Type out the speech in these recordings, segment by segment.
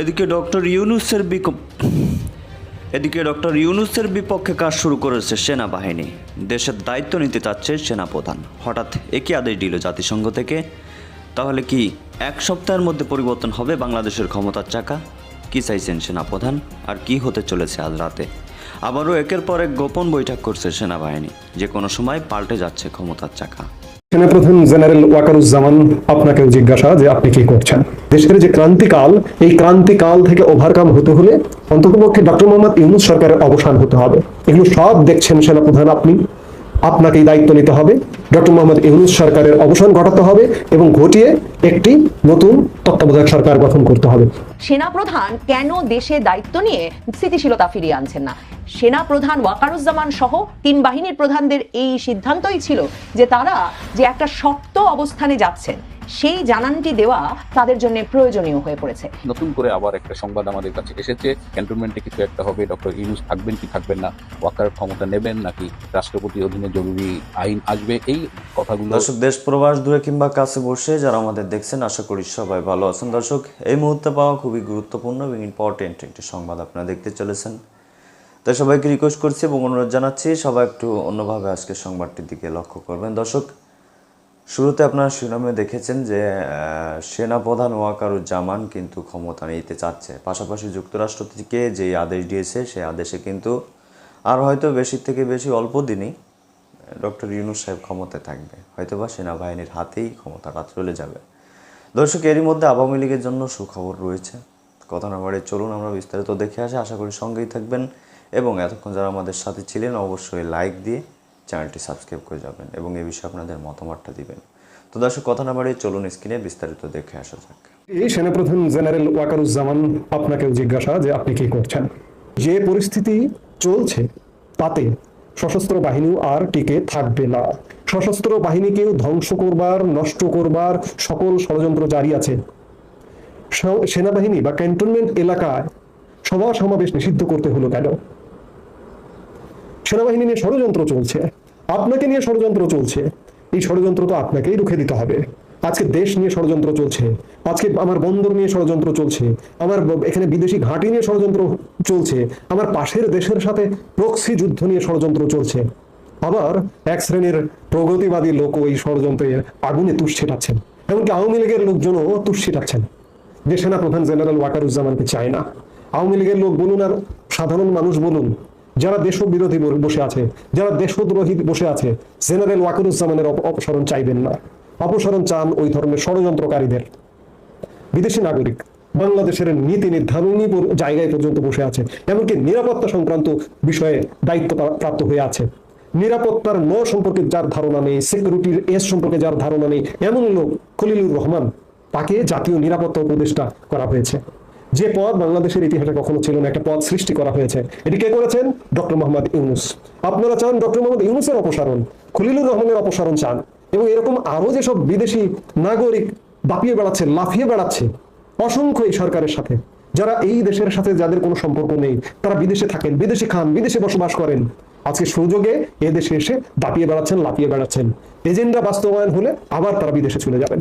এদিকে ডক্টর ইউনুসের এদিকে ডক্টর ইউনুসের বিপক্ষে কাজ শুরু করেছে সেনাবাহিনী। দেশের দায়িত্ব নিতে চাচ্ছে সেনাপ্রধান। হঠাৎ একই আদেশ দিল জাতিসংঘ থেকে। তাহলে কি এক সপ্তাহের মধ্যে পরিবর্তন হবে বাংলাদেশের ক্ষমতার চাকা? কি চাইছেন সেনাপ্রধান? আর কি হতে চলেছে আজ রাতে? আবারও একের পর এক গোপন বৈঠক করছে সেনাবাহিনী। যে কোনো সময় পাল্টে যাচ্ছে ক্ষমতার চাকা। সেনাপ্রধান জেনারেল ওয়াকারুজ্জামান আপনাকেও জিজ্ঞাসা যে আপনি কি করছেন? দেশের যে ক্রান্তিকাল, এই ক্রান্তিকাল থেকে ওভারকাম হতে হলে অন্ততপক্ষে ডক্টর মোহাম্মদ ইউনুস সরকারের অবসান হতে হবে। এগুলো সব দেখছেন সেনাপ্রধান আপনি। আপনাকেই দায়িত্ব নিতে হবে। ডক্টর মোহাম্মদ ইউনুস সরকারের অবসান ঘটাতে হবে এবং ঘটিয়ে একটি নতুন তত্ত্বাবধায়ক সরকার গঠন করতে হবে। সেনাপ্রধান কেন দেশে দায়িত্ব নিয়ে স্থিতিশীলতা ফিরিয়ে আনছেন না? সেনা প্রধান ওয়াকারুজ্জামান সহ তিন বাহিনীর প্রধানদের এই সিদ্ধান্তই ছিল যে তারা যে একটা শক্ত অবস্থানে যাচ্ছেন। সেই জানানটি দেওয়া তাদের জন্য প্রয়োজনীয় হয়ে পড়েছে। নতুন করে আবার একটা সংবাদ আমাদের কাছে এসেছে ক্যান্টনমেন্টে কিছু একটা হবে ডক্টর ইউনুস থাকবেন কি থাকবেন না ওয়াকার ক্ষমতা নেবেন নাকি রাষ্ট্রপতি অধীনে জরুরি আইন আসবে এই কথাগুলো দর্শক দেশ প্রবাস দূরে কিংবা কাছে বসে যারা আমাদের দেখছেন আশা করি সবাই ভালো আছেন। দর্শক এই মুহূর্তে পাওয়া খুবই গুরুত্বপূর্ণ এবং ইম্পর্টেন্ট একটি সংবাদ আপনারা দেখতে চলেছেন। তাই সবাইকে রিকোয়েস্ট করছি এবং অনুরোধ জানাচ্ছি সবাই একটু অন্যভাবে আজকের সংবাদটির দিকে লক্ষ্য করবেন। দর্শক শুরুতে আপনারা শিরোনামে দেখেছেন যে সেনাপ্রধান ওয়াকারুজ্জামান কিন্তু ক্ষমতা নিতে চাচ্ছে। পাশাপাশি যুক্তরাষ্ট্র থেকে যে আদেশ দিয়েছে সেই আদেশে কিন্তু আর হয়তো বেশি থেকে বেশি অল্প দিনই ডক্টর ইউনুস সাহেব ক্ষমতায় থাকবে। হয়তোবা সেনাবাহিনীর হাতেই ক্ষমতাটা চলে যাবে। দর্শক, এরই মধ্যে আওয়ামী লীগের জন্য সুখবর রয়েছে। কথা না বাড়িয়ে চলুন, আমরা বিস্তারিত দেখে আসি। আশা করি সঙ্গেই থাকবেন এবং এতক্ষণ যারা আমাদের সাথে ছিলেন, অবশ্যই লাইক দিয়ে চ্যানেলটি সাবস্ক্রাইব করে যাবেন এবং এই বিষয়ে আপনাদের মতামতটা দিবেন। তো দর্শক, কথা না বাড়িয়ে চলুন স্ক্রিনে বিস্তারিত দেখে আসা যাক। এই সেনাপ্রধান জেনারেল ওয়াকারুজ্জামান আপনাকেও জিজ্ঞাসা যে আপনি কি করছেন? যে পরিস্থিতি চলছে, তাতে সশস্ত্র বাহিনীও আর টিকে থাকবে না। সশস্ত্র বাহিনীকেও ধ্বংস করবার, নষ্ট করবার সকল ষড়যন্ত্র জারি আছে। সেনাবাহিনী বা ক্যান্টনমেন্ট এলাকায় সভা সমাবেশ নিষিদ্ধ করতে হলো কেন? সেনাবাহিনী নিয়ে ষড়যন্ত্র চলছে। আপনাকে নিয়ে ষড়যন্ত্র চলছে। এই ষড়যন্ত্র তো আপনাকেই রুখে দিতে হবে। আজকে দেশ নিয়ে ষড়যন্ত্র চলছে। আজকে আমার বন্দর নিয়ে ষড়যন্ত্র চলছে। আমার এখানে বিদেশি ঘাঁটি নিয়ে ষড়যন্ত্র চলছে। আমার পাশের দেশের সাথে প্রক্সি যুদ্ধ নিয়ে ষড়যন্ত্র চলছে। আবার এক শ্রেণির প্রগতিবাদী লোক এই ষড়যন্ত্রের আগুনে তুষ ছেটাচ্ছেন। এমনকি আওয়ামী লীগের লোকজনও তুষ ছেটাচ্ছেন। যে সেনাপ্রধান জেনারেল ওয়াকারুজ্জামানকে চায় না। আওয়ামী লীগের লোক বলুন আর সাধারণ মানুষ বলুন যারা দেশ বিরোধী বসে আছে, যারা দেশদ্রোহী বসে আছে, জেনারেল ওয়াকারুজ্জামানের অপ- অপসারণ চাইবেন না। অপসারণ চান ওই ধরনের ষড়যন্ত্রকারীদের। বিদেশি নাগরিক, বাংলাদেশের নীতি নির্ধারণী জায়গায় পর্যন্ত বসে আছে, এমনকি নিরাপত্তা সংক্রান্ত বিষয়ে দায়িত্ব প্রাপ্ত হয়ে আছে। নিরাপত্তার ন সম্পর্কে যার ধারণা নেই, সিকিউরিটির এস সম্পর্কে যার ধারণা নেই এমন লোক খলিলুর রহমান, তাকে জাতীয় নিরাপত্তা উপদেষ্টা করা হয়েছে। যে পদ বাংলাদেশের ইতিহাসে কখনো ছিল না, একটা পদ সৃষ্টি করা হয়েছে। এটি কে করেছেন? ডক্টর মোহাম্মদ ইউনুস। আপনারা চান ডক্টর মোহাম্মদ ইউনুসের অপসারণ, খলিলুর রহমানের অপসারণ চান, এবং এরকম আরও যেসব বিদেশি নাগরিক দাপিয়ে বেড়াচ্ছে, লাফিয়ে বেড়াচ্ছে, অসংখ্য এই সরকারের সাথে, যারা এই দেশের সাথে যাদের কোনো সম্পর্ক নেই, তারা বিদেশে থাকেন, বিদেশে খান, বিদেশে বসবাস করেন। আজকে সুযোগে এ দেশে এসে দাপিয়ে বেড়াচ্ছেন, লাফিয়ে বেড়াচ্ছেন। এজেন্ডা বাস্তবায়ন হলে আবার তারা বিদেশে চলে যাবেন।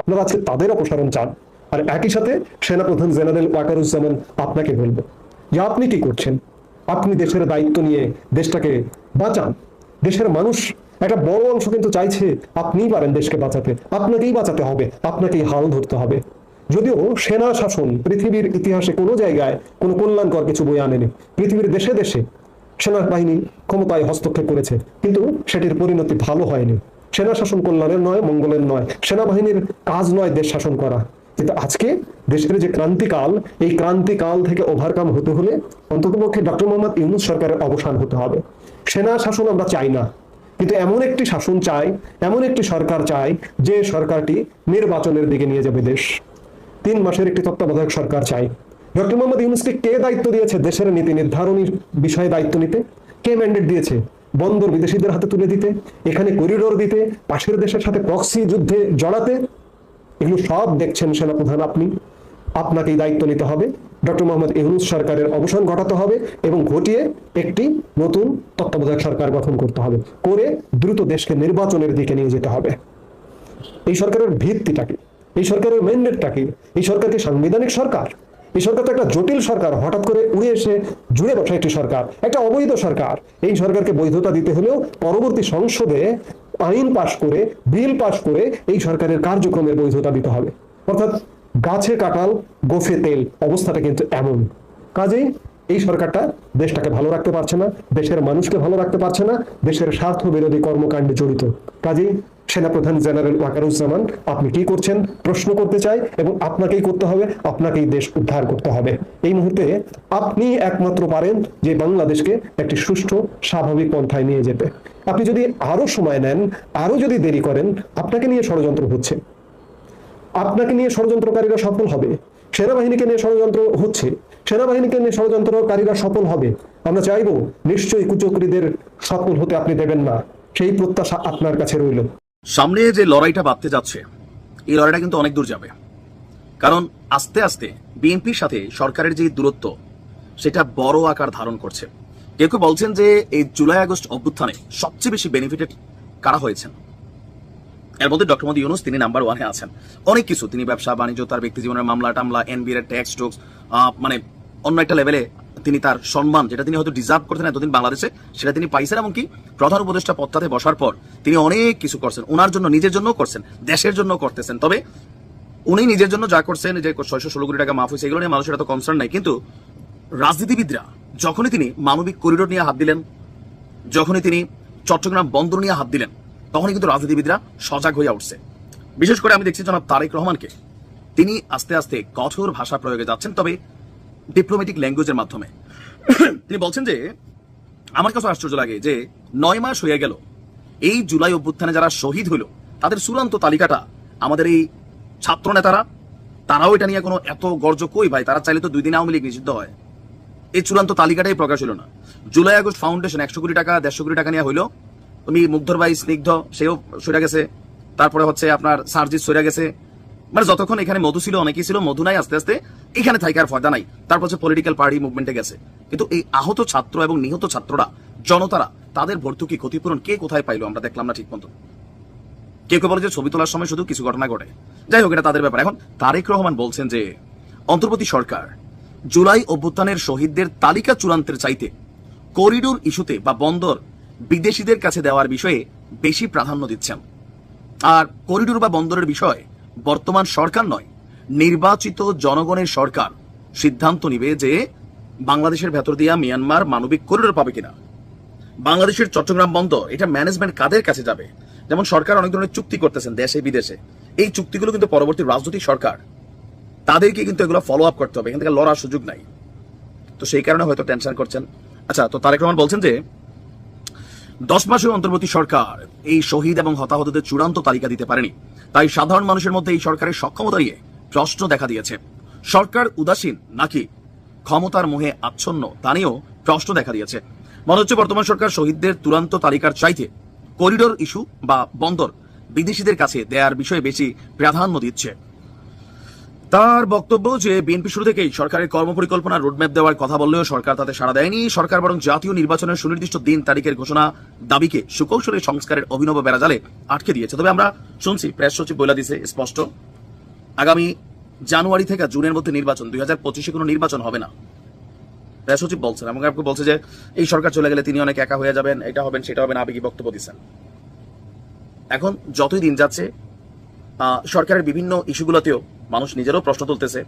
আপনারা আজকে তাদের অপসারণ চান। আর একই সাথে সেনাপ্রধান জেনারেল ওয়াকারুজ্জামান আপনাকে বলব, যে আপনি কি করছেন? আপনি দেশের দায়িত্ব নিয়ে দেশটাকে বাঁচান। দেশের মানুষ একটা বড় অংশ কিন্তু চাইছে আপনিই পারেন দেশকে বাঁচাতে, আপনাকেই বাঁচাতে হবে, আপনাকেই হাল ধরতে হবে। যদিও সেনা শাসন পৃথিবীর ইতিহাসে কোনো জায়গায় কোনো কল্যাণকর কিছু বই আনেনি। পৃথিবীর দেশে দেশে সেনাবাহিনী ক্ষমতায় হস্তক্ষেপ করেছে, কিন্তু সেটির পরিণতি ভালো হয়নি। সেনা শাসন কল্যাণের নয়, মঙ্গলের নয়, সেনাবাহিনীর কাজ নয় দেশ শাসন করা। কিন্তু আজকে দেশের যে ক্রান্তিকাল, এই ক্রান্তিকাল থেকে ওভারকাম হতে হলে অন্ততপক্ষে ডক্টর মোহাম্মদ ইউনুস সরকারের অবসান হতে হবে। সেনা শাসন আমরা চাই না, কিন্তু এমন একটি শাসন চাই, এমন একটি সরকার চাই, যে সরকারটি নির্বাচনের দিকে নিয়ে যাবে দেশ। তিন মাসের একটি তত্ত্বাবধায়ক সরকার চাই। ডক্টর মোহাম্মদ ইউনুসকে কে দায়িত্ব দিয়েছে দেশের নীতি নির্ধারণীর বিষয়ে দায়িত্ব নিতে? কে ম্যান্ডেট দিয়েছে? বন্দর বিদেশিদের হাতে তুলে দিতে? এখানে করিডোর দিতে? পাশের দেশের সাথে প্রক্সি যুদ্ধে জড়াতে? এগুলো সব দেখছেন সেনাপ্রধান আপনি। আপনাকেই দায়িত্ব নিতে হবে। ডক্টর মোহাম্মদ ইউনুস সরকারের অবসান ঘটাতে হবে এবং ঘটিয়ে একটি নতুন তত্ত্বাবধায়ক সরকার গঠন করতে হবে। করে দ্রুত দেশকে নির্বাচনের দিকে নিয়ে যেতে হবে। এই সরকারের ভিত্তিটা কি? এই সরকারের ম্যান্ডেটটা কি? এই সরকার কি সাংবিধানিক সরকার? এই সরকার তো একটা জটিল সরকার, হঠাৎ করে উড়ে এসে জুড়ে বসা একটি সরকার, একটা অবৈধ সরকার। এই সরকারকে বৈধতা দিতে হলেও পরবর্তী সংসদে আইন পাশ করে, বিল পাশ করে এই সরকারের কার্যক্রমের বৈধতা দিতে হবে। অর্থাৎ গাছে কাটাল গোফে তেল, অবস্থাটা কিন্তু এমন। কাজেই এই সরকারটা দেশটাকে ভালো রাখতে পারছে না, দেশের মানুষকে ভালো রাখতে পারছে না, দেশের স্বার্থ বিরোধী কর্মকাণ্ডে জড়িত। কাজেই সেনাপ্রধান জেনারেল ওয়াকারুজ্জামান, আপনি কি করছেন? প্রশ্ন করতে চাই এবং আপনাকেই করতে হবে, আপনাকেই দেশ উদ্ধার করতে হবে। এই মুহূর্তে আপনি একমাত্র পারেন যে বাংলাদেশকে একটি সুষ্ঠু, স্বাভাবিক পন্থায় নিয়ে যেতে। আপনি যদি আরও সময় নেন আরও যদি দেরি করেন, আপনাকে নিয়ে ষড়যন্ত্র হচ্ছে। আপনাকে নিয়ে ষড়যন্ত্রকারীরা সফল হবে। সেনাবাহিনীকে নিয়ে ষড়যন্ত্র হচ্ছে। সেনাবাহিনীকে নিয়ে ষড়যন্ত্রকারীরা সফল হবে। আমরা চাইব, নিশ্চয়ই কুচক্রীদের সফল হতে আপনি দেবেন না। সেই প্রত্যাশা আপনার কাছে রইল। সামনে যে লড়াইটা বাঁধতে যাচ্ছে, এই লড়াইটা কিন্তু অনেক দূর যাবে। কারণ আস্তে আস্তে বিএনপির সাথে সরকারের যে দূরত্ব, সেটা বড় আকার ধারণ করছে। কেউ কেউ বলছেন যে এই জুলাই আগস্ট অভ্যুত্থানে সবচেয়ে বেশি বেনিফিটেড কারা হয়েছেন? এর মধ্যে ডক্টর মোদী ইউনুস, তিনি নাম্বার ওয়ানে আছেন। অনেক কিছু, তিনি ব্যবসা, বাণিজ্য, তার ব্যক্তি জীবনের মামলা টামলা এনবিআর ট্যাক্স টোক্স মানে অন্য একটা লেভেলে তিনি তার সম্মান, যেটা তিনি হয়তো ডিজার্ভ করতেন এতদিন বাংলাদেশে, সেটা তিনি পাইছেন এমনকি প্রধান উপদেষ্টা পদটাতে বসার পর তিনি অনেক কিছু করছেন। ওনার জন্য, নিজের জন্য করছেন, দেশের জন্য করতেছেন। তবে উনি নিজের জন্য যা করছেন, যে ছয়শো ষোলো কোটি টাকা মাফ হয়েছে, এগুলো নিয়ে মানুষের এত কনসার্ন নাই। কিন্তু রাজনীতিবিদরা যখনই তিনি মানবিক করিডোর নিয়ে হাত দিলেন, যখনই তিনি চট্টগ্রাম বন্দর নিয়ে হাত দিলেন, তখনই কিন্তু রাজনীতিবিদরা সজাগ হয়ে উঠছে। বিশেষ করে আমি দেখছি জনাব তারেক রহমানকে। তিনি আস্তে আস্তে কঠোর ভাষা প্রয়োগে যাচ্ছেন, তবে ডিপ্লোম্যাটিক ল্যাঙ্গুয়েজের মাধ্যমে। তিনি বলছেন যে, আমার কাছে আশ্চর্য লাগে যে, নয় মাস হয়ে গেল। এই জুলাই অভ্যুত্থানে যারা শহীদ হইল, তাদের চূড়ান্ত তালিকাটা আমাদের এই ছাত্র নেতারা তারাও এটা নিয়ে কোনো এত গর্জ কই ভাই? তারা চাইলে তো দুই দিন আওয়ামী লীগ নিষিদ্ধ হয়। এই চূড়ান্ত তালিকাটাই প্রকাশ হলো না। জুলাই, আগস্ট ফাউন্ডেশন একশো কোটি টাকা, দেড়শো কোটি টাকা নিয়ে হইল। তুমি মুগ্ধর ভাই স্নিগ্ধ, সেও সরে গেছে। তারপরে হচ্ছে আপনার সার্জিৎ সরে গেছে। মানে যতক্ষণ এখানে মধু ছিল, অনেকেই ছিল মধু নাই আস্তে আস্তে এখানে থাকার ফয়দা নাই। তারপর হচ্ছে পলিটিক্যাল পার্টি মুভমেন্টে গেছে। কিন্তু এই আহত ছাত্র এবং নিহত ছাত্ররা, জনতারা, তাদের ভর্তুকি ক্ষতিপূরণ কে কোথায় পাইলো আমরা দেখলাম না ঠিক মতো কেউ কেউ বলে যে ছবি তোলার সময় শুধু কিছু ঘটনা ঘটে। যাই হোক, এটা তাদের ব্যাপার। এখন তারেক রহমান বলছেন যে, অন্তর্বর্তী সরকার জুলাই অভ্যুত্থানের শহীদদের তালিকা চূড়ান্তের চাইতে করিডোর ইস্যুতে বা বন্দর বিদেশিদের কাছে দেওয়ার বিষয়ে বেশি প্রাধান্য দিচ্ছেন। আর করিডোর বা বন্দরের বিষয়ে বর্তমান সরকার নয়, নির্বাচিত জনগণের সরকার সিদ্ধান্ত নিবে যে বাংলাদেশের ভেতর দিয়া মিয়ানমার মানবিক করিডোর পাবে কিনা। বাংলাদেশের চট্টগ্রাম বন্দর, এটা ম্যানেজমেন্ট কাদের কাছে যাবে? যেমন সরকার অনেক ধরনের চুক্তি করতেছেন দেশে, বিদেশে। এই চুক্তিগুলো কিন্তু পরবর্তী রাজনৈতিক সরকার। তাদেরকে কিন্তু এগুলো ফলো আপ করতে হবে, এখান থেকে লড়ার সুযোগ নাই। তো সেই কারণে হয়তো টেনশন করছেন। আচ্ছা তো তারেক রহমান বলছেন যে, দশ মাসের অন্তর্বর্তী সরকার এই শহীদ এবং হতাহতদের চূড়ান্ত তালিকা দিতে পারেনি। তাই সাধারণ মানুষের মধ্যে এই সরকারের সক্ষমতা নিয়ে প্রশ্ন দেখা দিয়েছে। সরকার উদাসীন নাকি ক্ষমতার মোহে আচ্ছন্ন তা নিয়েও প্রশ্ন দেখা দিয়েছে। মনে হচ্ছে বর্তমান সরকার শহীদদের তুরান্ত তালিকার চাইতে করিডোর ইস্যু বা বন্দর বিদেশিদের কাছে দেয়ার বিষয়ে বেশি প্রাধান্য দিচ্ছে। তার বক্তব্য যে বিএনপি শুরু থেকেই সরকারের কর্মপরিকল্পনা, রোডম্যাপ দেওয়ার কথা বললেও সরকার তাতে সাড়া দেয়নি। সরকার বরং জাতীয় নির্বাচনের সুনির্দিষ্ট দিন তারিখের ঘোষণা দাবিকে সুকৌশলে সংস্কারের অভিনব বেড়াজালে আটকে দিয়েছে। তবে আমরা শুনছি, প্রেস সচিব বলে দিছে স্পষ্ট। আগামী জানুয়ারি থেকে জুনের মধ্যে নির্বাচন, দুই হাজার পঁচিশে কোনো নির্বাচন হবে না। প্রেস সচিব বলছেন, এবং আপনি বলছে যে এই সরকার চলে গেলে তিনি অনেক একা হয়ে যাবেন, এটা হবেন সেটা হবেন আবেগী বক্তব্য দিচ্ছেন? এখন যতই দিন যাচ্ছে সরকারের বিভিন্ন ইস্যুগুলোতেও মানুষ নিজেরও প্রশ্ন তুলতেছে,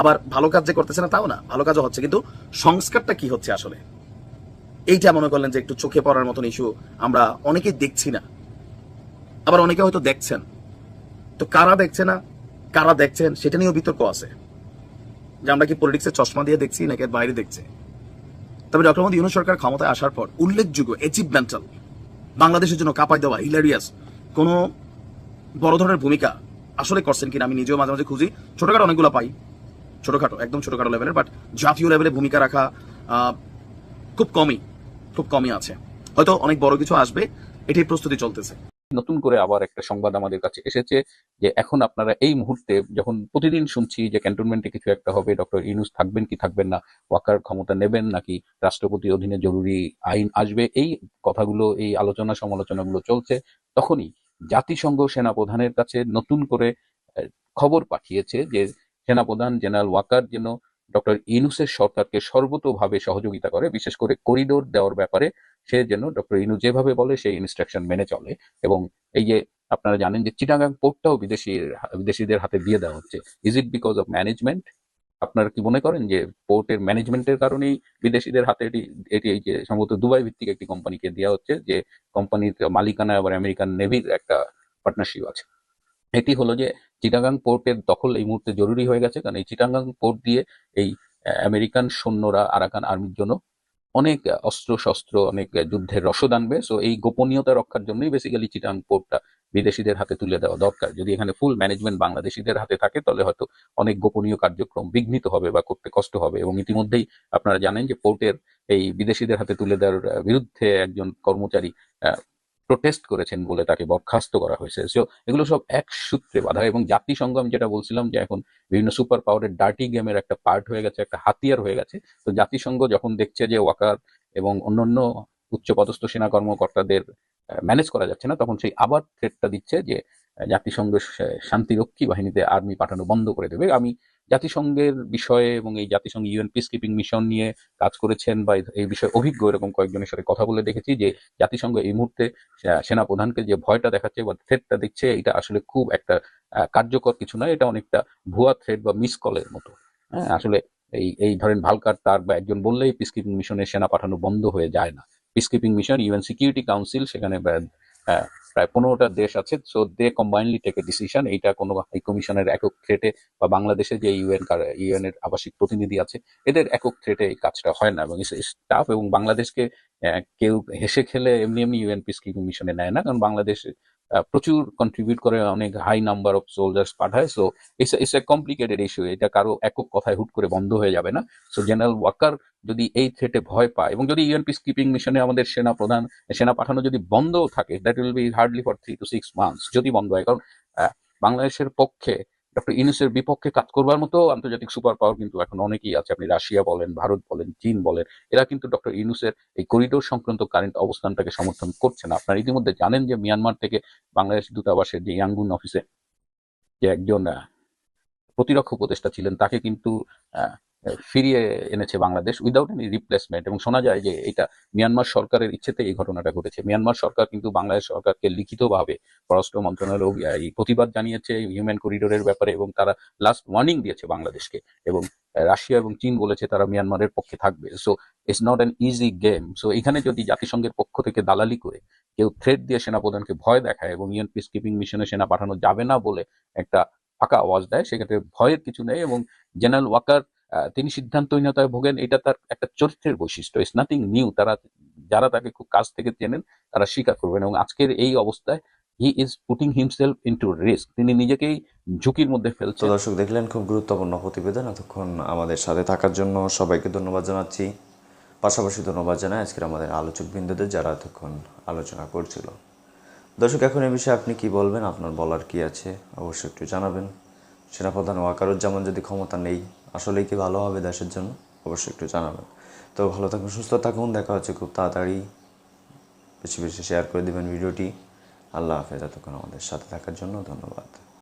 আবার ভালো কাজ যে করতেছে না, তাও না, ভালো কাজও হচ্ছে। কিন্তু সংস্কারটা কি হচ্ছে আসলে? এইটা মনে করলেন যে একটু চোখে পড়ার মতন ইস্যু আমরা অনেকেই দেখছি না। আবার অনেকে হয়তো দেখছেন। তো কারা দেখছে না, কারা দেখছেন, সেটা নিয়েও বিতর্ক আছে। যে আমরা কি পলিটিক্সের চশমা দিয়ে দেখছি নাকি বাইরে দেখছে? তবে ডক্টর মোদী ইউনুস সরকার ক্ষমতায় আসার পর উল্লেখযোগ্য অ্যাচিভমেন্টাল বাংলাদেশের জন্য কাপাই দেওয়া হিলারিয়াস কোনো বড় ধরনের ভূমিকা আসলে করছেন কিনা আমি নিজেও মাঝে মাঝে খুঁজি। ছোটখাটো অনেকগুলো পাই। ছোটখাটো, একদম ছোটখাটো লেভেলের বাট জাতীয় লেভেলে ভূমিকা রাখা খুব কমই খুব কমই আছে। হয়তো অনেক বড় কিছু আসবে, এটাই প্রস্তুতি চলতেছে। নতুন করে আবার একটা সংবাদ আমাদের কাছে এসেছে যে এখন আপনারা এই মুহূর্তে যখন প্রতিদিন শুনছি যে ক্যান্টনমেন্টে কিছু একটা হবে ডক্টর ইউনুস থাকবেন কি থাকবেন না, ওয়াকার ক্ষমতা নেবেন নাকি রাষ্ট্রপতি অধীনে জরুরি আইন আসবে, এই কথাগুলো, এই আলোচনা সমালোচনাগুলো চলছে, তখনই জাতিসংঘ সেনাপ্রধানের কাছে নতুন করে খবর পাঠিয়েছে যে সেনাপ্রধান জেনারেল ওয়াকার যেন ডক্টর ইনুসের সরকারকে সর্বতোভাবে সহযোগিতা করে, বিশেষ করে করিডোর দেওয়ার ব্যাপারে, সে যেন ডক্টর ইনু যেভাবে বলে, সেই ইনস্ট্রাকশন মেনে চলে। এবং এই যে আপনারা জানেন যে চিটাগাং পোর্টটাও বিদেশি বিদেশিদের হাতে দিয়ে দেওয়া হচ্ছে। Is it because of management আপনারা কি মনে করেন যে পোর্টের ম্যানেজমেন্টের কারণেই বিদেশিদের হাতে এটি এটি এই যে সম্ভবত দুবাই ভিত্তিক একটি কোম্পানিকে দেওয়া হচ্ছে, যে কোম্পানির মালিকানা আবার আমেরিকান নেভির একটা পার্টনারশিপ আছে? এটি হলো যে চিটাগাং পোর্টের দখল এই মুহূর্তে জরুরি হয়ে গেছে, কারণ এই চিটাগাং পোর্ট দিয়ে এই আমেরিকান সৈন্যরা, আরাকান আর্মির জন্য অনেক অস্ত্র শস্ত্র অনেক যুদ্ধের রসদ আনবে। সো এই গোপনীয়তা রক্ষার জন্যই বেসিক্যালি চিটাং পোর্টটা বিদেশিদের হাতে তুলে দেওয়া দরকার। যদি এখানে ফুল ম্যানেজমেন্ট বাংলাদেশিদের হাতে থাকে, তাহলে হয়তো অনেক গোপনীয় কার্যক্রম বিঘ্নিত হবে বা করতে কষ্ট হবে এবং ইতিমধ্যেই আপনারা জানেন যে পোর্টের এই বিদেশিদের হাতে তুলে দেওয়ার বিরুদ্ধে একজন কর্মচারী প্রোটেস্ট করেছেন বলে তাকে বরখাস্ত করা হয়েছে। সো এগুলো সব এক সূত্রে বাধা এবং জাতিসংঘ, আমি যেটা বলছিলাম যে এখন বিভিন্ন সুপার পাওয়ারের ডার্টি গেমের একটা পার্ট হয়ে গেছে, একটা হাতিয়ার হয়ে গেছে। তো জাতিসংঘ যখন দেখছে যে ওয়াকার এবং অন্যান্য উচ্চপদস্থ সেনা কর্মকর্তাদের ম্যানেজ করা যাচ্ছে না তখন সেই আবার থ্রেটটা দিচ্ছে যে আহ, জাতিসংঘ শান্তিরক্ষী বাহিনীতে আর্মি পাঠানো বন্ধ করে দেবে। আমি জাতিসংঘের বিষয়ে এবং এই জাতিসংঘ ইউএন পিস কিপিং মিশন নিয়ে কাজ করেছেন বা এই বিষয়ে অভিজ্ঞ এরকম কয়েকজনের সাথে কথা বলে দেখেছি যে জাতিসংঘ এই মুহূর্তে সে- সেনাপ্রধানকে যে ভয়টা দেখাচ্ছে বা থ্রেটটা দিচ্ছে এটা আসলে খুব একটা কার্যকর কিছু নয় এটা অনেকটা ভুয়া থ্রেট বা মিস কলের মতো। হ্যাঁ আসলে এই এই ধরেন ভালকার তার বা একজন বললেই পিস কিপিং মিশনের সেনা পাঠানো বন্ধ হয়ে যায় না। Peace keeping mission UN security council সেখানে প্রায় পনেরোটা দেশ আছে। So they combinely take a decision এইটা কোনো হাই কমিশনের একক থ্রেটে বা বাংলাদেশে যে ইউএন ইউএন এর আবাসিক প্রতিনিধি আছে, এদের একক থ্রেটে এই কাজটা হয় না এবং স্টাফ এবং বাংলাদেশকে কেউ হেসে খেলে এমনি এমনি ইউএন পিস কিপিং মিশনে নেয় না। কারণ বাংলাদেশ প্রচুর কন্ট্রিবিউট করে, অনেক হাই নাম্বার অফ সোলজার্স পাঠায়। So it's it's a complicated issue এটা কারও একক কথায় হুট করে বন্ধ হয়ে যাবে না। সো জেনারেল ওয়াকার যদি এই থ্রেটে ভয় পায় এবং যদি ইউএন পিস কিপিং মিশনে আমাদের সেনা প্রধান, সেনা পাঠানো যদি বন্ধও থাকে that will be hardly for three to six months যদি বন্ধ হয়। কারণ বাংলাদেশের পক্ষে ডক্টর ইউনুসের বিপক্ষে কাজ করবার মতো আন্তর্জাতিক সুপার পাওয়ার কিন্তু এখন অনেকেই আছে। আপনি রাশিয়া বলেন, ভারত বলেন, চীন বলেন, এরা কিন্তু ডক্টর ইউনুসের এই করিডোর সংক্রান্ত কারেন্ট অবস্থানটাকে সমর্থন করছে না। আপনারা ইতিমধ্যে জানেন যে মিয়ানমার থেকে বাংলাদেশ দূতাবাসের যে ইয়াঙ্গুন অফিসে যে একজন প্রতিরক্ষা উপদেষ্টা ছিলেন, তাকে কিন্তু ফিরিয়ে এনেছে বাংলাদেশ উইদাউট এনি রিপ্লেসমেন্ট এবং শোনা যায় যে এটা মিয়ানমার সরকারের ইচ্ছেতে এই ঘটনাটা ঘটেছে। মিয়ানমার সরকার কিন্তু বাংলাদেশ সরকারকে লিখিতভাবে পররাষ্ট্র মন্ত্রণালয় এই প্রতিবাদ জানিয়েছে হিউম্যান করিডোরের ব্যাপারে এবং তারা লাস্ট ওয়ার্নিং দিয়েছে বাংলাদেশকে। এবং রাশিয়া এবং চীন বলেছে তারা মিয়ানমারের পক্ষে থাকবে। So it's not an easy game so এখানে যদি জাতিসংঘের পক্ষ থেকে দালালি করে কেউ থ্রেট দিয়ে সেনাপ্রধানকে ভয় দেখায় এবং ইউএন পিস কিপিং মিশনে সেনা পাঠানো যাবে না বলে একটা ফাঁকা আওয়াজ দেয়, সেক্ষেত্রে ভয়ের কিছু নেই এবং জেনারেল ওয়াকার তিনি সিদ্ধান্তহীনতায় ভোগেন, এটা তার একটা চরিত্রের বৈশিষ্ট্য। ইটস নাথিং নিউ তারা, যারা তাকে খুব কাছ থেকে চেনেন, তারা স্বীকার করবেন। এবং আজকের এই অবস্থায় he is putting himself into risk তিনি নিজেকেই ঝুঁকির মধ্যে ফেলছেন। দর্শক, দেখলেন খুব গুরুত্বপূর্ণ প্রতিবেদন। এতক্ষণ আমাদের সাথে থাকার জন্য সবাইকে ধন্যবাদ জানাচ্ছি। পাশাপাশি ধন্যবাদ জানাই আজকের আমাদের আলোচক বিন্দুদের যারা এতক্ষণ আলোচনা করছিল। দর্শক, এখন এই বিষয়ে আপনি কি বলবেন? আপনার বলার কি আছে? অবশ্যই একটু জানাবেন। সেনাপ্রধান ওয়াকারুজ্জামান যদি ক্ষমতা নেই আসলেই কি ভালো হবে দেশের জন্য? অবশ্যই একটু জানাবেন। তো ভালো থাকুন, সুস্থ থাকুন, দেখা হচ্ছে খুব তাড়াতাড়ি। বেশি বেশি শেয়ার করে দেবেন ভিডিওটি। আল্লাহ হাফেজ, এতক্ষণ আমাদের সাথে থাকার জন্য ধন্যবাদ।